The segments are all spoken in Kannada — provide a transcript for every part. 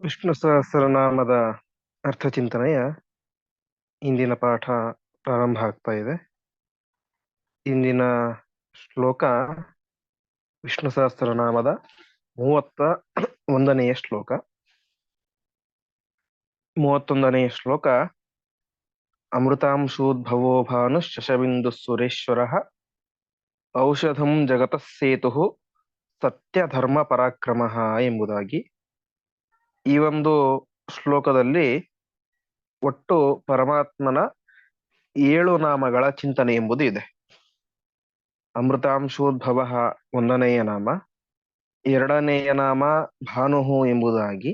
ವಿಷ್ಣು ಸಹಸ್ರನಾಮದ ಅರ್ಥಚಿಂತನೆಯ ಇಂದಿನ ಪಾಠ ಪ್ರಾರಂಭ ಆಗ್ತಾ ಇದೆ. ಇಂದಿನ ಶ್ಲೋಕ ವಿಷ್ಣು ಸಹಸ್ರನಾಮದ ಮೂವತ್ತ ಒಂದನೆಯ ಶ್ಲೋಕ. ಮೂವತ್ತೊಂದನೆಯ ಶ್ಲೋಕ ಅಮೃತಾಂಶೋದ್ಭವೋ ಭಾನು ಶಶಬಿಂದು ಸುರೇಶ್ವರ ಔಷಧಂ ಜಗತ ಸೇತು ಸತ್ಯ ಧರ್ಮ ಪರಾಕ್ರಮ ಎಂಬುದಾಗಿ ಈ ಒಂದು ಶ್ಲೋಕದಲ್ಲಿ ಒಟ್ಟು ಪರಮಾತ್ಮನ ಏಳು ನಾಮಗಳ ಚಿಂತನೆ ಎಂಬುದು ಇದೆ. ಅಮೃತಾಂಶೋದ್ಭವ ಒಂದನೆಯ ನಾಮ, ಎರಡನೆಯ ನಾಮ ಭಾನುಹು ಎಂಬುದಾಗಿ,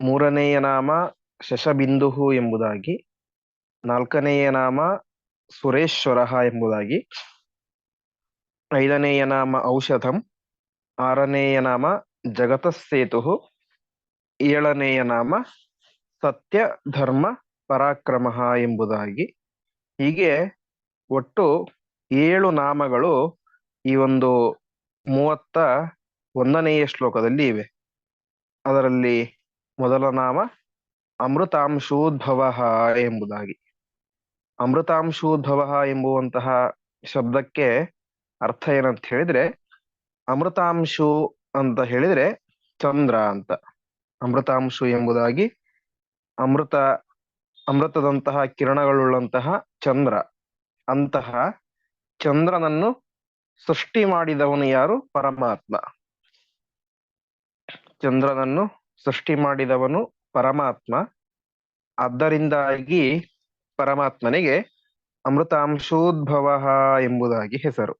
ಮೂರನೆಯ ನಾಮ ಶಶಬಿಂದುಹು ಎಂಬುದಾಗಿ, ನಾಲ್ಕನೆಯ ನಾಮ ಸುರೇಶ್ವರ ಎಂಬುದಾಗಿ, ಐದನೆಯ ನಾಮ ಔಷಧಂ, ಆರನೆಯ ನಾಮ ಜಗತಸ್ಸೇತು ಏಳನೆಯ ನಾಮ ಸತ್ಯ, ಧರ್ಮ, ಪರಾಕ್ರಮ ಎಂಬುದಾಗಿ. ಹೀಗೆ ಒಟ್ಟು ಏಳು ನಾಮಗಳು ಈ ಒಂದು ಮೂವತ್ತ ಒಂದನೆಯ ಶ್ಲೋಕದಲ್ಲಿ ಇವೆ. ಅದರಲ್ಲಿ ಮೊದಲ ನಾಮ ಅಮೃತಾಂಶೋದ್ಭವ ಎಂಬುದಾಗಿ. ಅಮೃತಾಂಶೋದ್ಭವ ಎಂಬುವಂತಹ ಶಬ್ದಕ್ಕೆ ಅರ್ಥ ಏನಂತ ಹೇಳಿದ್ರೆ, ಅಮೃತಾಂಶು ಅಂತ ಹೇಳಿದ್ರೆ ಚಂದ್ರ ಅಂತ. ಅಮೃತಾಂಶು ಎಂಬುದಾಗಿ ಅಮೃತ, ಅಮೃತದಂತಹ ಕಿರಣಗಳುಳ್ಳಂತಹ ಚಂದ್ರ. ಅಂತಹ ಚಂದ್ರನನ್ನು ಸೃಷ್ಟಿ ಮಾಡಿದವನು ಯಾರು? ಪರಮಾತ್ಮ. ಚಂದ್ರನನ್ನು ಸೃಷ್ಟಿ ಮಾಡಿದವನು ಪರಮಾತ್ಮ. ಆದ್ದರಿಂದಾಗಿ ಪರಮಾತ್ಮನಿಗೆ ಅಮೃತಾಂಶೋದ್ಭವ ಎಂಬುದಾಗಿ ಹೆಸರು.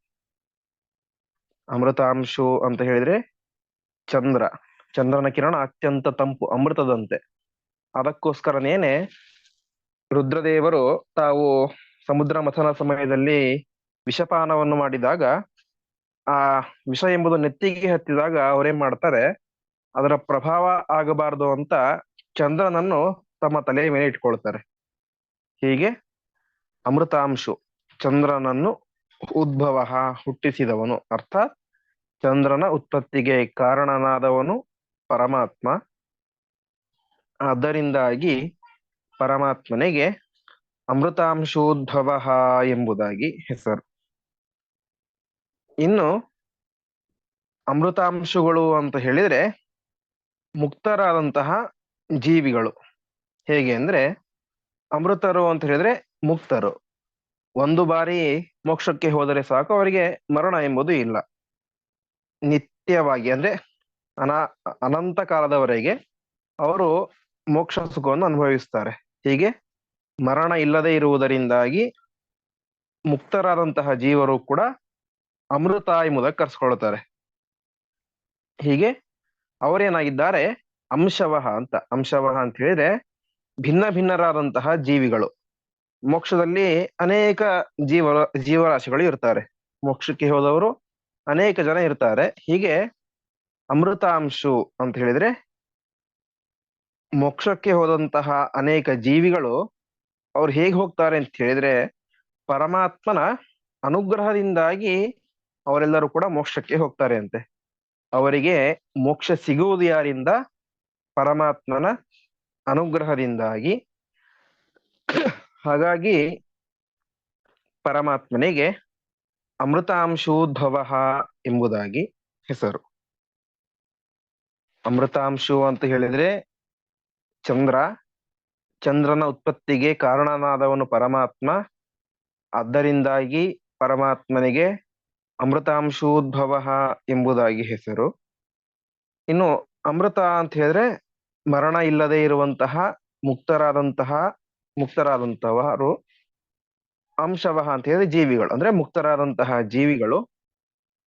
ಅಮೃತಾಂಶು ಅಂತ ಹೇಳಿದ್ರೆ ಚಂದ್ರ. ಚಂದ್ರನ ಕಿರಣ ಅತ್ಯಂತ ತಂಪು ಅಮೃತದಂತೆ. ಅದಕ್ಕೋಸ್ಕರನೇನೆ ರುದ್ರದೇವರು ತಾವು ಸಮುದ್ರ ಮಥನ ಸಮಯದಲ್ಲಿ ವಿಷಪಾನವನ್ನು ಮಾಡಿದಾಗ, ಆ ವಿಷ ಎಂಬುದು ನೆತ್ತಿಗೆ ಹತ್ತಿದಾಗ ಅವರೇನ್ ಮಾಡ್ತಾರೆ, ಅದರ ಪ್ರಭಾವ ಆಗಬಾರದು ಅಂತ ಚಂದ್ರನನ್ನು ತಮ್ಮ ತಲೆಯ ಮೇಲೆ ಇಟ್ಕೊಳ್ತಾರೆ. ಹೀಗೆ ಅಮೃತಾಂಶು ಚಂದ್ರನನ್ನು ಉದ್ಭವ ಹುಟ್ಟಿಸಿದವನು. ಅರ್ಥಾತ್ ಚಂದ್ರನ ಉತ್ಪತ್ತಿಗೆ ಕಾರಣನಾದವನು ಪರಮಾತ್ಮ. ಅದರಿಂದಾಗಿ ಪರಮಾತ್ಮನಿಗೆ ಅಮೃತಾಂಶೋದ್ಭವ ಎಂಬುದಾಗಿ ಹೆಸರು. ಇನ್ನು ಅಮೃತಾಂಶಗಳು ಅಂತ ಹೇಳಿದ್ರೆ ಮುಕ್ತರಾದಂತಹ ಜೀವಿಗಳು. ಹೇಗೆ ಅಂದ್ರೆ ಅಮೃತರು ಅಂತ ಹೇಳಿದ್ರೆ ಮುಕ್ತರು. ಒಂದು ಬಾರಿ ಮೋಕ್ಷಕ್ಕೆ ಹೋದರೆ ಸಾಕು, ಅವರಿಗೆ ಮರಣ ಎಂಬುದು ಇಲ್ಲ. ನಿತ್ಯವಾಗಿ ಅಂದ್ರೆ ಅನ, ಅನಂತ ಕಾಲದವರೆಗೆ ಅವರು ಮೋಕ್ಷ ಸುಖವನ್ನು ಅನುಭವಿಸ್ತಾರೆ. ಹೀಗೆ ಮರಣ ಇಲ್ಲದೆ ಇರುವುದರಿಂದಾಗಿ ಮುಕ್ತರಾದಂತಹ ಜೀವರು ಕೂಡ ಅಮೃತಾಯಿ ಮುದ ಕರ್ಸ್ಕೊಳ್ತಾರೆ. ಹೀಗೆ ಅವರೇನಾಗಿದ್ದಾರೆ? ಅಂಶವಹ ಅಂತ ಅಂಶವಹ ಅಂತ ಹೇಳಿದ್ರೆ ಭಿನ್ನ ಭಿನ್ನರಾದಂತಹ ಜೀವಿಗಳು. ಮೋಕ್ಷದಲ್ಲಿ ಅನೇಕ ಜೀವ ಜೀವರಾಶಿಗಳು ಇರ್ತಾರೆ. ಮೋಕ್ಷಕ್ಕೆ ಹೋದವರು ಅನೇಕ ಜನ ಇರ್ತಾರೆ. ಹೀಗೆ ಅಮೃತಾಂಶು ಅಂತ ಹೇಳಿದ್ರೆ, ಮೋಕ್ಷಕ್ಕೆ ಹೋದಂತಹ ಅನೇಕ ಜೀವಿಗಳು ಅವ್ರು ಹೇಗೆ ಹೋಗ್ತಾರೆ ಅಂತ ಹೇಳಿದ್ರೆ, ಪರಮಾತ್ಮನ ಅನುಗ್ರಹದಿಂದಾಗಿ ಅವರೆಲ್ಲರೂ ಕೂಡ ಮೋಕ್ಷಕ್ಕೆ ಹೋಗ್ತಾರೆ ಅಂತೆ. ಅವರಿಗೆ ಮೋಕ್ಷ ಸಿಗುವುದು ಯಾರಿಂದ? ಪರಮಾತ್ಮನ ಅನುಗ್ರಹದಿಂದಾಗಿ. ಹಾಗಾಗಿ ಪರಮಾತ್ಮನಿಗೆ ಅಮೃತಾಂಶೋದ್ಭವ ಎಂಬುದಾಗಿ ಹೆಸರು. ಅಮೃತಾಂಶು ಅಂತ ಹೇಳಿದ್ರೆ ಚಂದ್ರ. ಚಂದ್ರನ ಉತ್ಪತ್ತಿಗೆ ಕಾರಣನಾದವನು ಪರಮಾತ್ಮ. ಆದ್ದರಿಂದಾಗಿ ಪರಮಾತ್ಮನಿಗೆ ಅಮೃತಾಂಶೋದ್ಭವ ಎಂಬುದಾಗಿ ಹೆಸರು. ಇನ್ನು ಅಮೃತ ಅಂತ ಹೇಳಿದ್ರೆ ಮರಣ ಇಲ್ಲದೆ ಇರುವಂತಹ ಮುಕ್ತರಾದಂತಹ ಮುಕ್ತರಾದಂತಹವರು. ಅಂಶವಹ ಅಂತ ಹೇಳಿದ್ರೆ ಜೀವಿಗಳು, ಅಂದ್ರೆ ಮುಕ್ತರಾದಂತಹ ಜೀವಿಗಳು.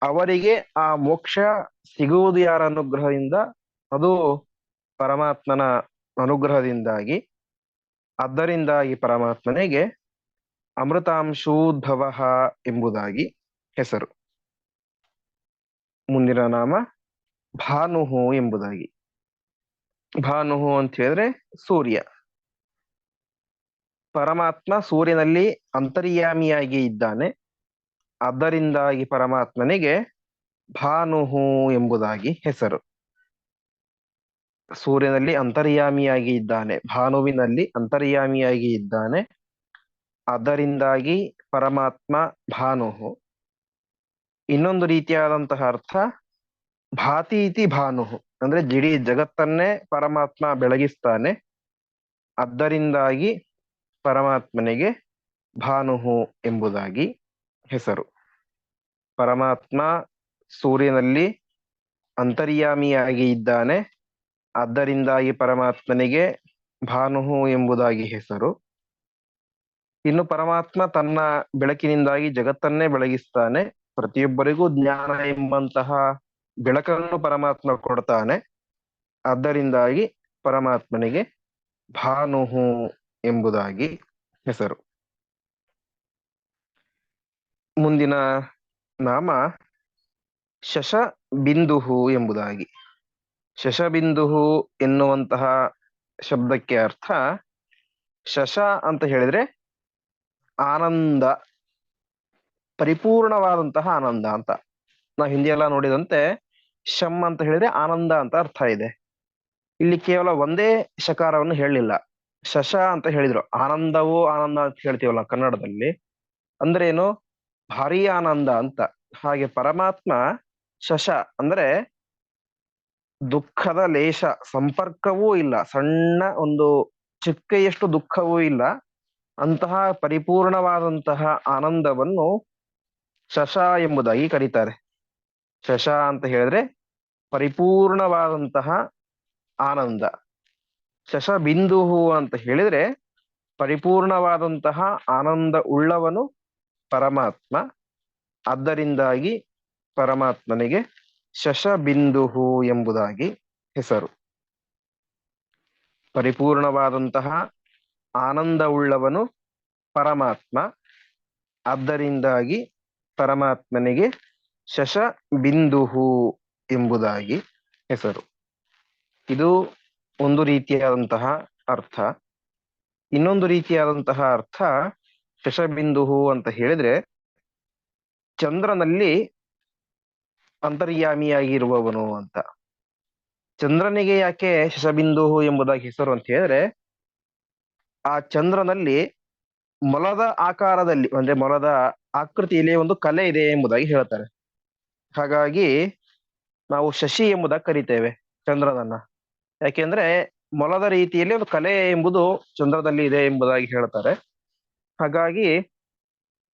ಅವರಿಗೆ ಆ ಮೋಕ್ಷ ಸಿಗುವುದು ಯಾರ ಅನುಗ್ರಹದಿಂದ? ಅದು ಪರಮಾತ್ಮನ ಅನುಗ್ರಹದಿಂದಾಗಿ. ಆದ್ದರಿಂದಾಗಿ ಪರಮಾತ್ಮನಿಗೆ ಅಮೃತಾಂಶೋದ್ಭವ ಎಂಬುದಾಗಿ ಹೆಸರು. ಮುಂದಿನ ನಾಮ ಭಾನುಹು ಎಂಬುದಾಗಿ. ಭಾನುಹು ಅಂತ ಹೇಳಿದ್ರೆ ಸೂರ್ಯ. ಪರಮಾತ್ಮ ಸೂರ್ಯನಲ್ಲಿ ಅಂತರ್ಯಾಮಿಯಾಗಿ ಇದ್ದಾನೆ. ಆದ್ದರಿಂದಾಗಿ ಪರಮಾತ್ಮನಿಗೆ ಭಾನುಹು ಎಂಬುದಾಗಿ ಹೆಸರು. ಸೂರ್ಯನಲ್ಲಿ ಅಂತರ್ಯಾಮಿಯಾಗಿ ಇದ್ದಾನೆ. ಭಾನುವಿನಲ್ಲಿ ಅಂತರ್ಯಾಮಿಯಾಗಿ ಇದ್ದಾನೆ. ಅದರಿಂದಾಗಿ ಪರಮಾತ್ಮ ಭಾನು. ಇನ್ನೊಂದು ರೀತಿಯಾದಂತಹ ಅರ್ಥ, ಭಾತಿ ಇತಿ ಭಾನು, ಅಂದ್ರೆ ಜಿಡಿ ಜಗತ್ತನ್ನೇ ಪರಮಾತ್ಮ ಬೆಳಗಿಸ್ತಾನೆ. ಅದರಿಂದಾಗಿ ಪರಮಾತ್ಮನಿಗೆ ಭಾನುಹು ಎಂಬುದಾಗಿ ಹೆಸರು. ಪರಮಾತ್ಮ ಸೂರ್ಯನಲ್ಲಿ ಅಂತರ್ಯಾಮಿಯಾಗಿ ಇದ್ದಾನೆ. ಆದ್ದರಿಂದಾಗಿ ಪರಮಾತ್ಮನಿಗೆ ಭಾನುಹು ಎಂಬುದಾಗಿ ಹೆಸರು. ಇನ್ನು ಪರಮಾತ್ಮ ತನ್ನ ಬೆಳಕಿನಿಂದಾಗಿ ಜಗತ್ತನ್ನೇ ಬೆಳಗಿಸ್ತಾನೆ. ಪ್ರತಿಯೊಬ್ಬರಿಗೂ ಜ್ಞಾನ ಎಂಬಂತಹ ಬೆಳಕನ್ನು ಪರಮಾತ್ಮ ಕೊಡ್ತಾನೆ. ಆದ್ದರಿಂದಾಗಿ ಪರಮಾತ್ಮನಿಗೆ ಭಾನುಹು ಎಂಬುದಾಗಿ ಹೆಸರು. ಮುಂದಿನ ನಾಮ ಶಶ ಬಿಂದುಹು ಎಂಬುದಾಗಿ. ಶಶಬಿಂದುಹು ಎನ್ನುವಂತಹ ಶಬ್ದಕ್ಕೆ ಅರ್ಥ ಶಶ ಅಂತ ಹೇಳಿದ್ರೆ ಆನಂದ, ಪರಿಪೂರ್ಣವಾದಂತಹ ಆನಂದ ಅಂತ. ನಾವು ಹಿಂದಿ ಎಲ್ಲ ನೋಡಿದಂತೆ ಶಮ್ ಅಂತ ಹೇಳಿದ್ರೆ ಆನಂದ ಅಂತ ಅರ್ಥ ಇದೆ. ಇಲ್ಲಿ ಕೇವಲ ಒಂದೇ ಶಕಾರವನ್ನು ಹೇಳಲಿಲ್ಲ. ಶಶ ಅಂತ ಹೇಳಿದ್ರು. ಆನಂದವೋ ಆನಂದ ಅಂತ ಹೇಳ್ತೀವಲ್ಲ ಕನ್ನಡದಲ್ಲಿ. ಅಂದ್ರೆ ಏನು? ಭಾರಿ ಆನಂದ ಅಂತ. ಹಾಗೆ ಪರಮಾತ್ಮ ಶಶ ಅಂದ್ರೆ ದುಃಖದ ಲೇಷ ಸಂಪರ್ಕವೂ ಇಲ್ಲ. ಸಣ್ಣ ಒಂದು ಚಿಕ್ಕೆಯಷ್ಟು ದುಃಖವೂ ಇಲ್ಲ. ಅಂತಹ ಪರಿಪೂರ್ಣವಾದಂತಹ ಆನಂದವನ್ನು ಶಶ ಎಂಬುದಾಗಿ ಕರೀತಾರೆ. ಶಶ ಅಂತ ಹೇಳಿದ್ರೆ ಪರಿಪೂರ್ಣವಾದಂತಹ ಆನಂದ. ಶಶ ಬಿಂದು ಅಂತ ಹೇಳಿದ್ರೆ ಪರಿಪೂರ್ಣವಾದಂತಹ ಆನಂದ ಉಳ್ಳವನು ಪರಮಾತ್ಮ. ಆದ್ದರಿಂದಾಗಿ ಪರಮಾತ್ಮನಿಗೆ ಶಶಬಿಂದುಹು ಎಂಬುದಾಗಿ ಹೆಸರು. ಪರಿಪೂರ್ಣವಾದಂತಹ ಆನಂದವುಳ್ಳವನು ಪರಮಾತ್ಮ. ಆದ್ದರಿಂದಾಗಿ ಪರಮಾತ್ಮನಿಗೆ ಶಶ ಬಿಂದುಹು ಎಂಬುದಾಗಿ ಹೆಸರು. ಇದು ಒಂದು ರೀತಿಯಾದಂತಹ ಅರ್ಥ. ಇನ್ನೊಂದು ರೀತಿಯಾದಂತಹ ಅರ್ಥ ಶಶಬಿಂದುಹು ಅಂತ ಹೇಳಿದ್ರೆ, ಚಂದ್ರನಲ್ಲಿ ಅಂತರ್ಯಾಮಿಯಾಗಿರುವವನು ಅಂತ. ಚಂದ್ರನಿಗೆ ಯಾಕೆ ಶಶಬಿಂದು ಎಂಬುದಾಗಿ ಹೆಸರು ಅಂತ ಹೇಳಿದ್ರೆ, ಆ ಚಂದ್ರನಲ್ಲಿ ಮೊಲದ ಆಕಾರದಲ್ಲಿ, ಅಂದ್ರೆ ಮೊಲದ ಆಕೃತಿಯಲ್ಲಿ ಒಂದು ಕಲೆ ಇದೆ ಎಂಬುದಾಗಿ ಹೇಳ್ತಾರೆ. ಹಾಗಾಗಿ ನಾವು ಶಶಿ ಎಂಬುದಾಗಿ ಕರಿತೇವೆ ಚಂದ್ರನನ್ನ. ಯಾಕೆಂದ್ರೆ ಮೊಲದ ರೀತಿಯಲ್ಲಿ ಒಂದು ಕಲೆ ಎಂಬುದು ಚಂದ್ರದಲ್ಲಿ ಇದೆ ಎಂಬುದಾಗಿ ಹೇಳ್ತಾರೆ. ಹಾಗಾಗಿ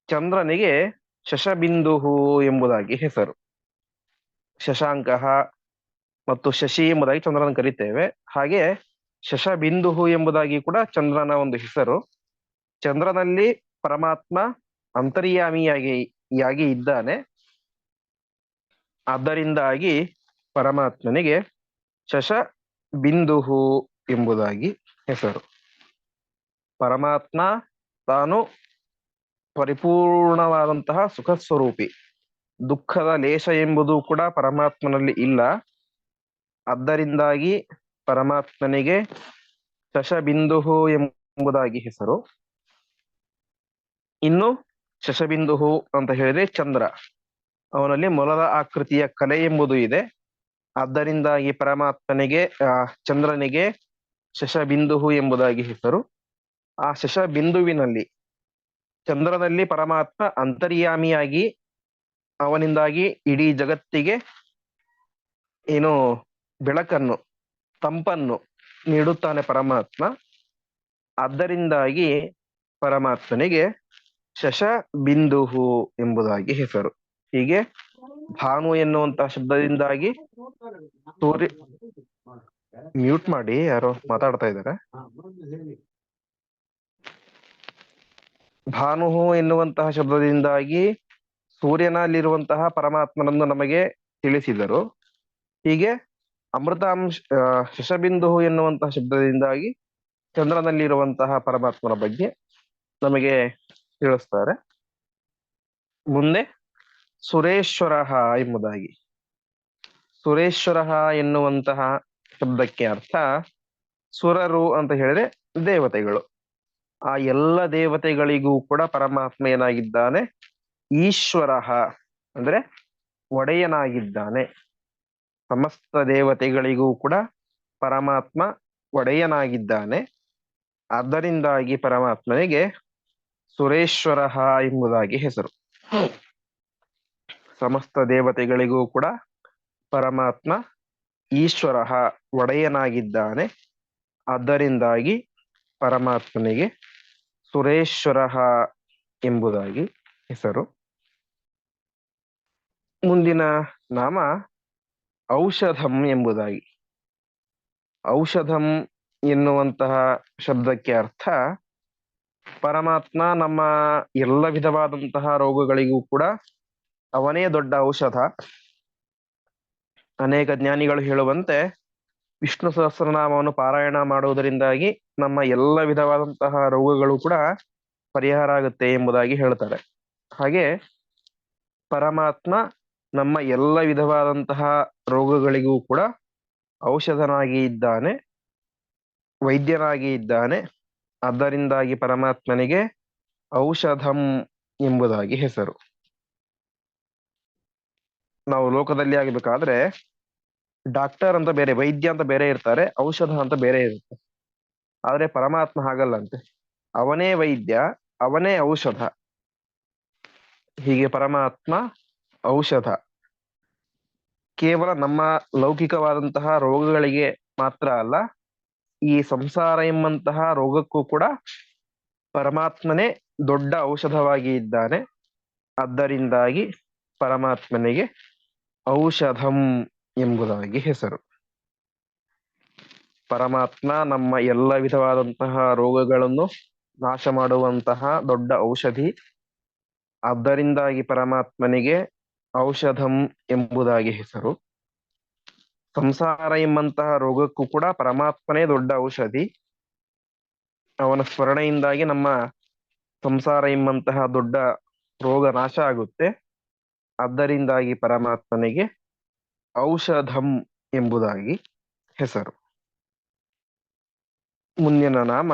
ಚಂದ್ರನಿಗೆ ಶಶಬಿಂದುಹು ಎಂಬುದಾಗಿ ಹೆಸರು. ಶಶಾಂಕ ಮತ್ತು ಶಶಿ ಎಂಬುದಾಗಿ ಚಂದ್ರನ ಕರಿತೇವೆ. ಹಾಗೆ ಶಶ ಶಶಬಿಂದುಹು ಎಂಬುದಾಗಿ ಕೂಡ ಚಂದ್ರನ ಒಂದು ಹೆಸರು. ಚಂದ್ರನಲ್ಲಿ ಪರಮಾತ್ಮ ಅಂತರ್ಯಾಮಿಯಾಗಿ, ಯಾಗಿ ಇದ್ದಾನೆ. ಆದ್ದರಿಂದಾಗಿ ಪರಮಾತ್ಮನಿಗೆ ಶಶ ಬಿಂದುಹು ಎಂಬುದಾಗಿ ಹೆಸರು. ಪರಮಾತ್ಮ ತಾನು ಪರಿಪೂರ್ಣವಾದಂತಹ ಸುಖ ಸ್ವರೂಪಿ ದುಃಖದ ಲೇಷ ಎಂಬುದು ಕೂಡ ಪರಮಾತ್ಮನಲ್ಲಿ ಇಲ್ಲ. ಆದ್ದರಿಂದಾಗಿ ಪರಮಾತ್ಮನಿಗೆ ಶಶಬಿಂದುಹು ಎಂಬುದಾಗಿ ಹೆಸರು. ಇನ್ನು ಶಶಬಿಂದುಹು ಅಂತ ಹೇಳಿದ್ರೆ ಚಂದ್ರ. ಅವನಲ್ಲಿ ಮೊಲದ ಆಕೃತಿಯ ಕಲೆ ಎಂಬುದು ಇದೆ. ಆದ್ದರಿಂದಾಗಿ ಪರಮಾತ್ಮನಿಗೆ, ಆ, ಚಂದ್ರನಿಗೆ ಶಶಬಿಂದುಹು ಎಂಬುದಾಗಿ ಹೆಸರು. ಆ ಶಶಬಿಂದುವಿನಲ್ಲಿ, ಚಂದ್ರನಲ್ಲಿ ಪರಮಾತ್ಮ ಅಂತರ್ಯಾಮಿಯಾಗಿ ಅವನಿಂದಾಗಿ ಇಡೀ ಜಗತ್ತಿಗೆ ಏನು ಬೆಳಕನ್ನು, ತಂಪನ್ನು ನೀಡುತ್ತಾನೆ ಪರಮಾತ್ಮ. ಅದರಿಂದಾಗಿ ಪರಮಾತ್ಮನಿಗೆ ಶಶ ಬಿಂದುಹು ಎಂಬುದಾಗಿ ಹೆಸರು. ಹೀಗೆ ಭಾನು ಎನ್ನುವಂತಹ ಶಬ್ದದಿಂದಾಗಿ ಸೂರ್ಯ ಮ್ಯೂಟ್ ಮಾಡಿ ಯಾರೋ ಮಾತಾಡ್ತಾ ಇದ್ದಾರೆ. ಭಾನುಹು ಎನ್ನುವಂತಹ ಶಬ್ದದಿಂದಾಗಿ ಸೂರ್ಯನಲ್ಲಿರುವಂತಹ ಪರಮಾತ್ಮನನ್ನು ನಮಗೆ ತಿಳಿಸಿದರು. ಹೀಗೆ ಅಮೃತಾಂಶ ಶಶಬಿಂದು ಎನ್ನುವಂತಹ ಶಬ್ದದಿಂದಾಗಿ ಚಂದ್ರನಲ್ಲಿರುವಂತಹ ಪರಮಾತ್ಮನ ಬಗ್ಗೆ ನಮಗೆ ತಿಳಿಸ್ತಾರೆ. ಮುಂದೆ ಸುರೇಶ್ವರ ಎಂಬುದಾಗಿ. ಸುರೇಶ್ವರ ಎನ್ನುವಂತಹ ಶಬ್ದಕ್ಕೆ ಅರ್ಥ ಸುರರು ಅಂತ ಹೇಳಿದ್ರೆ ದೇವತೆಗಳು. ಆ ಎಲ್ಲ ದೇವತೆಗಳಿಗೂ ಕೂಡ ಪರಮಾತ್ಮ ಏನಾಗಿದ್ದಾನೆ? ಈಶ್ವರ ಅಂದ್ರೆ ಒಡೆಯನಾಗಿದ್ದಾನೆ. ಸಮಸ್ತ ದೇವತೆಗಳಿಗೂ ಕೂಡ ಪರಮಾತ್ಮ ಒಡೆಯನಾಗಿದ್ದಾನೆ. ಆದ್ದರಿಂದಾಗಿ ಪರಮಾತ್ಮನಿಗೆ ಸುರೇಶ್ವರ ಎಂಬುದಾಗಿ ಹೆಸರು. ಸಮಸ್ತ ದೇವತೆಗಳಿಗೂ ಕೂಡ ಪರಮಾತ್ಮ ಈಶ್ವರ ಒಡೆಯನಾಗಿದ್ದಾನೆ. ಆದ್ದರಿಂದಾಗಿ ಪರಮಾತ್ಮನಿಗೆ ಸುರೇಶ್ವರ ಎಂಬುದಾಗಿ ಹೆಸರು. ಮುಂದಿನ ನಾಮ ಔಷಧಂ ಎಂಬುದಾಗಿ. ಔಷಧಂ ಎನ್ನುವಂತಹ ಶಬ್ದಕ್ಕೆ ಅರ್ಥ ಪರಮಾತ್ಮ ನಮ್ಮ ಎಲ್ಲ ವಿಧವಾದಂತಹ ರೋಗಗಳಿಗೂ ಕೂಡ ಅವನೇ ದೊಡ್ಡ ಔಷಧ. ಅನೇಕ ಜ್ಞಾನಿಗಳು ಹೇಳುವಂತೆ ವಿಷ್ಣು ಸಹಸ್ರನಾಮವನ್ನು ಪಾರಾಯಣ ಮಾಡುವುದರಿಂದಾಗಿ ನಮ್ಮ ಎಲ್ಲ ವಿಧವಾದಂತಹ ರೋಗಗಳು ಕೂಡ ಪರಿಹಾರ ಆಗುತ್ತೆ ಎಂಬುದಾಗಿ ಹೇಳ್ತಾರೆ. ಹಾಗೆ ಪರಮಾತ್ಮ ನಮ್ಮ ಎಲ್ಲ ವಿಧವಾದಂತಹ ರೋಗಗಳಿಗೂ ಕೂಡ ಔಷಧನಾಗಿ ಇದ್ದಾನೆ, ವೈದ್ಯನಾಗಿ ಇದ್ದಾನೆ. ಅದರಿಂದಾಗಿ ಪರಮಾತ್ಮನಿಗೆ ಔಷಧಂ ಎಂಬುದಾಗಿ ಹೆಸರು. ನಾವು ಲೋಕದಲ್ಲಿ ಆಗಬೇಕಾದ್ರೆ ಡಾಕ್ಟರ್ ಅಂತ ಬೇರೆ, ವೈದ್ಯ ಅಂತ ಬೇರೆ ಇರ್ತಾರೆ, ಔಷಧ ಅಂತ ಬೇರೆ ಇರುತ್ತೆ. ಆದ್ರೆ ಪರಮಾತ್ಮ ಹಾಗಲ್ಲಂತೆ. ಅವನೇ ವೈದ್ಯ, ಅವನೇ ಔಷಧ. ಹೀಗೆ ಪರಮಾತ್ಮ ಔಷಧ. ಕೇವಲ ನಮ್ಮ ಲೌಕಿಕವಾದಂತಹ ರೋಗಗಳಿಗೆ ಮಾತ್ರ ಅಲ್ಲ, ಈ ಸಂಸಾರ ಎಂಬಂತಹ ರೋಗಕ್ಕೂ ಕೂಡ ಪರಮಾತ್ಮನೇ ದೊಡ್ಡ ಔಷಧವಾಗಿ ಇದ್ದಾನೆ. ಅದರಿಂದಾಗಿ ಪರಮಾತ್ಮನಿಗೆ ಔಷಧಂ ಎಂಬುದಾಗಿ ಹೆಸರು. ಪರಮಾತ್ಮ ನಮ್ಮ ಎಲ್ಲ ವಿಧವಾದಂತಹ ರೋಗಗಳನ್ನು ನಾಶ ಮಾಡುವಂತಹ ದೊಡ್ಡ ಔಷಧಿ. ಆದ್ದರಿಂದಾಗಿ ಪರಮಾತ್ಮನಿಗೆ ಔಷಧಂ ಎಂಬುದಾಗಿ ಹೆಸರು. ಸಂಸಾರ ಎಂಬಂತಹ ರೋಗಕ್ಕೂ ಕೂಡ ಪರಮಾತ್ಮನೇ ದೊಡ್ಡ ಔಷಧಿ. ಅವನ ಸ್ಮರಣೆಯಿಂದಾಗಿ ನಮ್ಮ ಸಂಸಾರ ಎಂಬಂತಹ ದೊಡ್ಡ ರೋಗ ನಾಶ ಆಗುತ್ತೆ. ಆದ್ದರಿಂದಾಗಿ ಪರಮಾತ್ಮನಿಗೆ ಔಷಧಂ ಎಂಬುದಾಗಿ ಹೆಸರು. ಮುಂದಿನ ನಾಮ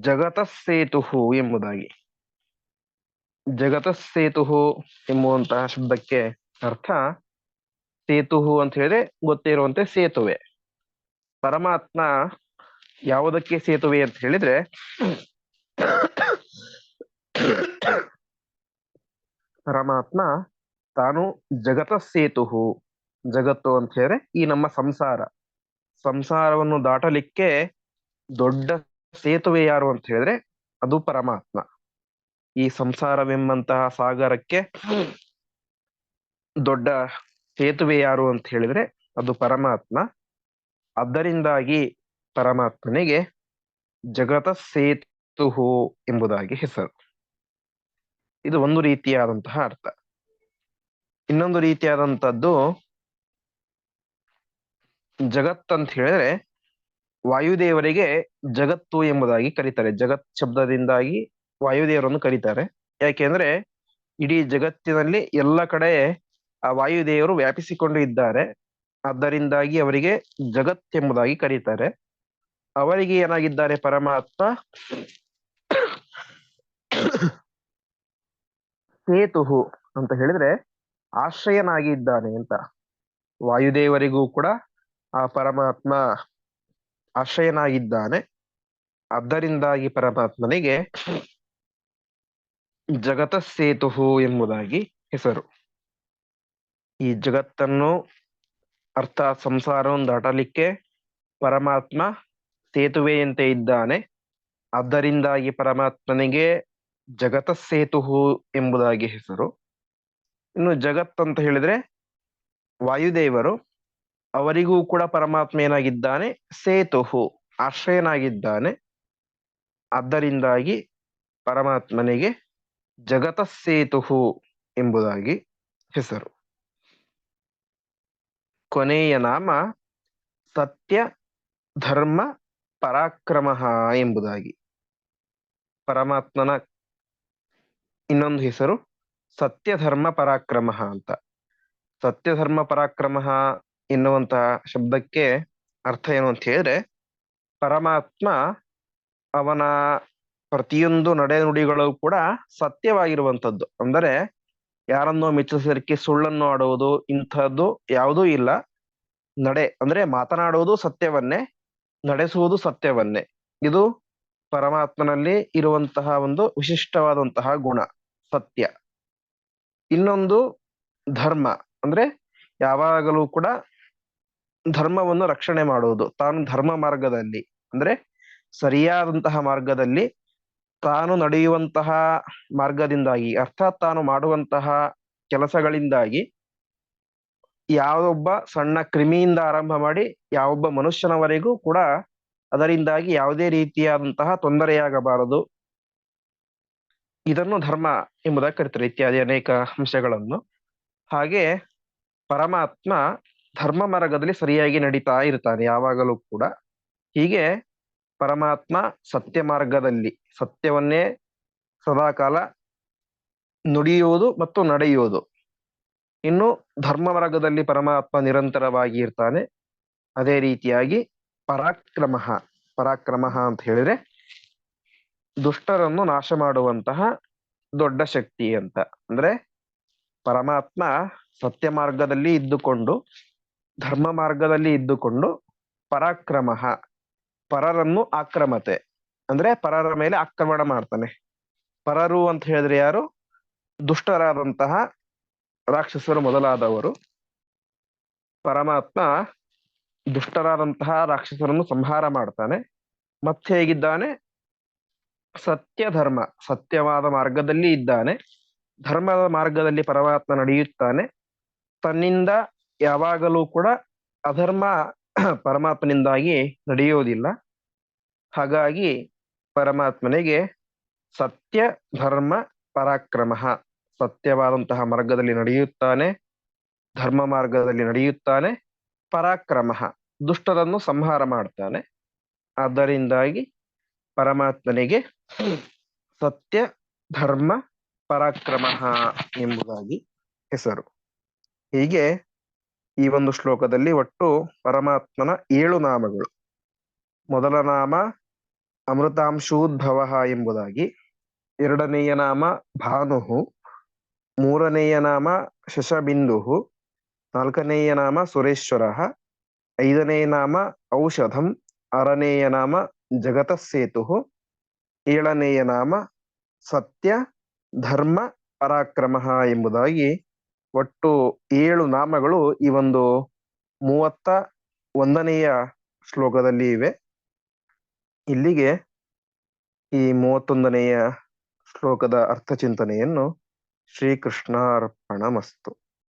ಜಗತಸ್ಸೇತು ಎಂಬುದಾಗಿ. ಜಗತಸ್ಸೇತು ಎಂಬುವಂತಹ ಶಬ್ದಕ್ಕೆ ಅರ್ಥ ಸೇತು ಅಂತ ಹೇಳಿದ್ರೆ ಗೊತ್ತೇ ಇರುವಂತೆ ಸೇತುವೆ. ಪರಮಾತ್ಮ ಯಾವುದಕ್ಕೆ ಸೇತುವೆ ಅಂತ ಹೇಳಿದ್ರೆ ಪರಮಾತ್ಮ ತಾನು ಜಗತ ಸೇತು ಜಗತ್ತು ಅಂತ ಹೇಳಿದ್ರೆ ಈ ನಮ್ಮ ಸಂಸಾರ. ಸಂಸಾರವನ್ನು ದಾಟಲಿಕ್ಕೆ ದೊಡ್ಡ ಸೇತುವೆ ಯಾರು ಅಂತ ಹೇಳಿದ್ರೆ ಅದು ಪರಮಾತ್ಮ. ಈ ಸಂಸಾರವೆಂಬಂತಹ ಸಾಗರಕ್ಕೆ ದೊಡ್ಡ ಸೇತುವೆ ಯಾರು ಅಂತ ಹೇಳಿದ್ರೆ ಅದು ಪರಮಾತ್ಮ. ಅದರಿಂದಾಗಿ ಪರಮಾತ್ಮನಿಗೆ ಜಗತ ಸೇತು ಎಂಬುದಾಗಿ ಹೆಸರು. ಇದು ಒಂದು ರೀತಿಯಾದಂತಹ ಅರ್ಥ. ಇನ್ನೊಂದು ರೀತಿಯಾದಂತದ್ದು ಜಗತ್ ಅಂತ ಹೇಳಿದ್ರೆ ವಾಯುದೇವರಿಗೆ ಜಗತ್ತು ಎಂಬುದಾಗಿ ಕರೀತಾರೆ. ಜಗತ್ ಶಬ್ದದಿಂದಾಗಿ ವಾಯುದೇವರನ್ನು ಕರೀತಾರೆ. ಯಾಕೆಂದ್ರೆ ಇಡೀ ಜಗತ್ತಿನಲ್ಲಿ ಎಲ್ಲ ಕಡೆ ಆ ವಾಯುದೇವರು ವ್ಯಾಪಿಸಿಕೊಂಡು ಇದ್ದಾರೆ. ಅದರಿಂದಾಗಿ ಅವರಿಗೆ ಜಗತ್ ಎಂಬುದಾಗಿ ಕರೀತಾರೆ. ಅವರಿಗೆ ಏನಾಗಿದ್ದಾರೆ ಪರಮಾತ್ಮ? ಸೇತು ಅಂತ ಹೇಳಿದ್ರೆ ಆಶ್ರಯನಾಗಿದ್ದಾನೆ ಅಂತ. ವಾಯುದೇವರಿಗೂ ಕೂಡ ಆ ಪರಮಾತ್ಮ ಆಶ್ರಯನಾಗಿದ್ದಾನೆ. ಅದರಿಂದಾಗಿ ಪರಮಾತ್ಮನಿಗೆ ಜಗತ ಸೇತು ಎಂಬುದಾಗಿ ಹೆಸರು. ಈ ಜಗತ್ತನ್ನು ಅರ್ಥಾತ್ ಸಂಸಾರವನ್ನು ದಾಟಲಿಕ್ಕೆ ಪರಮಾತ್ಮ ಸೇತುವೆಯಂತೆ ಇದ್ದಾನೆ. ಅದರಿಂದಾಗಿ ಪರಮಾತ್ಮನಿಗೆ ಜಗತ ಸೇತು ಎಂಬುದಾಗಿ ಹೆಸರು. ಇನ್ನು ಜಗತ್ ಅಂತ ಹೇಳಿದ್ರೆ ವಾಯುದೇವರು ಅವರಿಗೂ ಕೂಡ ಪರಮಾತ್ಮ ಏನಾಗಿದ್ದಾನೆ? ಸೇತು ಆಶ್ರಯನಾಗಿದ್ದಾನೆ. ಅದರಿಂದಾಗಿ ಪರಮಾತ್ಮನಿಗೆ ಜಗತ ಸೇತು ಎಂಬುದಾಗಿ ಹೆಸರು. ಕೊನೆಯ ನಾಮ ಸತ್ಯ, ಧರ್ಮ, ಪರಾಕ್ರಮ ಎಂಬುದಾಗಿ. ಪರಮಾತ್ಮನ ಇನ್ನೊಂದು ಹೆಸರು ಸತ್ಯ, ಧರ್ಮ, ಪರಾಕ್ರಮ ಅಂತ. ಸತ್ಯ, ಧರ್ಮ, ಪರಾಕ್ರಮ ಎನ್ನುವಂತಹ ಶಬ್ದಕ್ಕೆ ಅರ್ಥ ಏನು ಅಂತ ಹೇಳಿದ್ರೆ ಪರಮಾತ್ಮ ಅವನ ಪ್ರತಿಯೊಂದು ನಡೆನುಡಿಗಳು ಕೂಡ ಸತ್ಯವಾಗಿರುವಂತದ್ದು ಅಂದರೆ ಯಾರನ್ನೋ ಮೆಚ್ಚಿಸಲಿಕ್ಕೆ ಸುಳ್ಳನ್ನು ಆಡುವುದು ಇಂಥದ್ದು ಯಾವುದೂ ಇಲ್ಲ. ನಡೆ, ಅಂದ್ರೆ ಮಾತನಾಡುವುದು ಸತ್ಯವನ್ನೇ, ನಡೆಸುವುದು ಸತ್ಯವನ್ನೇ. ಇದು ಪರಮಾತ್ಮನಲ್ಲಿ ಇರುವಂತಹ ಒಂದು ವಿಶಿಷ್ಟವಾದಂತಹ ಗುಣ, ಸತ್ಯ. ಇನ್ನೊಂದು ಧರ್ಮ, ಅಂದ್ರೆ ಯಾವಾಗಲೂ ಕೂಡ ಧರ್ಮವನ್ನು ರಕ್ಷಣೆ ಮಾಡುವುದು ತಾನು ಧರ್ಮ ಮಾರ್ಗದಲ್ಲಿ, ಅಂದ್ರೆ ಸರಿಯಾದಂತಹ ಮಾರ್ಗದಲ್ಲಿ ತಾನು ನಡೆಯುವಂತಹ ಮಾರ್ಗದಿಂದಾಗಿ, ಅರ್ಥಾತ್ ತಾನು ಮಾಡುವಂತಹ ಕೆಲಸಗಳಿಂದಾಗಿ ಯಾವೊಬ್ಬ ಸಣ್ಣ ಕ್ರಿಮಿಯಿಂದ ಆರಂಭ ಮಾಡಿ, ಯಾವೊಬ್ಬ ಮನುಷ್ಯನವರೆಗೂ ಕೂಡ ಅದರಿಂದಾಗಿ ಯಾವುದೇ ರೀತಿಯಾದಂತಹ ತೊಂದರೆಯಾಗಬಾರದು. ಇದನ್ನು ಧರ್ಮ ಎಂಬುದಾಗಿ ಕರಿತಾರೆ ಇತ್ಯಾದಿ ಅನೇಕ ಅಂಶಗಳನ್ನು. ಹಾಗೆ ಪರಮಾತ್ಮ ಧರ್ಮ ಮಾರ್ಗದಲ್ಲಿ ಸರಿಯಾಗಿ ನಡೀತಾ ಇರ್ತಾನೆ ಯಾವಾಗಲೂ ಕೂಡ. ಹೀಗೆ ಪರಮಾತ್ಮ ಸತ್ಯ ಮಾರ್ಗದಲ್ಲಿ, ಸತ್ಯವನ್ನೇ ಸದಾಕಾಲ ನುಡಿಯುವುದು ಮತ್ತು ನಡೆಯುವುದು. ಇನ್ನು ಧರ್ಮ ಮಾರ್ಗದಲ್ಲಿ ಪರಮಾತ್ಮ ನಿರಂತರವಾಗಿ ಇರ್ತಾನೆ. ಅದೇ ರೀತಿಯಾಗಿ ಪರಾಕ್ರಮ ಪರಾಕ್ರಮ ಅಂತ ಹೇಳಿದ್ರೆ ದುಷ್ಟರನ್ನು ನಾಶ ಮಾಡುವಂತಹ ದೊಡ್ಡ ಶಕ್ತಿ ಅಂತ. ಅಂದ್ರೆ ಪರಮಾತ್ಮ ಸತ್ಯ ಮಾರ್ಗದಲ್ಲಿ ಇದ್ದುಕೊಂಡು, ಧರ್ಮ ಮಾರ್ಗದಲ್ಲಿ ಇದ್ದುಕೊಂಡು ಪರಾಕ್ರಮ ಪರರನ್ನು ಆಕ್ರಮತೆ ಅಂದ್ರೆ ಪರರ ಮೇಲೆ ಆಕ್ರಮಣ ಮಾಡ್ತಾನೆ. ಪರರು ಅಂತ ಹೇಳಿದ್ರೆ ಯಾರು? ದುಷ್ಟರಾದಂತಹ ರಾಕ್ಷಸರು ಮೊದಲಾದವರು. ಪರಮಾತ್ಮ ದುಷ್ಟರಾದಂತಹ ರಾಕ್ಷಸರನ್ನು ಸಂಹಾರ ಮಾಡ್ತಾನೆ. ಮತ್ತೆ ಹೇಗಿದ್ದಾನೆ? ಸತ್ಯ ಧರ್ಮ ಸತ್ಯವಾದ ಮಾರ್ಗದಲ್ಲಿ ಇದ್ದಾನೆ. ಧರ್ಮದ ಮಾರ್ಗದಲ್ಲಿ ಪರಮಾತ್ಮ ನಡೆಯುತ್ತಾನೆ. ತನ್ನಿಂದ ಯಾವಾಗಲೂ ಕೂಡ ಅಧರ್ಮ ಪರಮಾತ್ಮನಿಂದಾಗಿ ನಡೆಯುವುದಿಲ್ಲ. ಹಾಗಾಗಿ ಪರಮಾತ್ಮನಿಗೆ ಸತ್ಯ, ಧರ್ಮ, ಪರಾಕ್ರಮ, ಸತ್ಯವಾದಂತಹ ಮಾರ್ಗದಲ್ಲಿ ನಡೆಯುತ್ತಾನೆ, ಧರ್ಮ ಮಾರ್ಗದಲ್ಲಿ ನಡೆಯುತ್ತಾನೆ, ಪರಾಕ್ರಮ, ದುಷ್ಟರನ್ನು ಸಂಹಾರ ಮಾಡ್ತಾನೆ. ಆದ್ದರಿಂದಾಗಿ ಪರಮಾತ್ಮನಿಗೆ ಸತ್ಯ, ಧರ್ಮ, ಪರಾಕ್ರಮ ಎಂಬುದಾಗಿ ಹೆಸರು. ಹೀಗೆ ಈ ಒಂದು ಶ್ಲೋಕದಲ್ಲಿ ಒಟ್ಟು ಪರಮಾತ್ಮನ ಏಳು ನಾಮಗಳು. ಮೊದಲ ನಾಮ ಅಮೃತಾಂಶೂದ್ಭವ ಎಂಬುದಾಗಿ, ಎರಡನೆಯ ನಾಮ ಭಾನುಹು, ಮೂರನೆಯ ನಾಮ ಶಶಬಿಂದು ನಾಲ್ಕನೆಯ ನಾಮ ಸುರೇಶ್ವರ, ಐದನೆಯ ನಾಮ ಔಷಧಂ, ಆರನೆಯ ನಾಮ ಸೇತು ಏಳನೆಯ ನಾಮ ಸತ್ಯ, ಧರ್ಮ, ಪರಾಕ್ರಮ ಎಂಬುದಾಗಿ ಒಟ್ಟು ಏಳು ನಾಮಗಳು ಈ ಒಂದು ಮೂವತ್ತ ಒಂದನೆಯ ಶ್ಲೋಕದಲ್ಲಿ ಇವೆ. ಇಲ್ಲಿಗೆ ಈ ಮೂವತ್ತೊಂದನೆಯ ಶ್ಲೋಕದ ಅರ್ಥ ಚಿಂತನೆಯನ್ನು ಶ್ರೀಕೃಷ್ಣಾರ್ಪಣ ಮಸ್ತು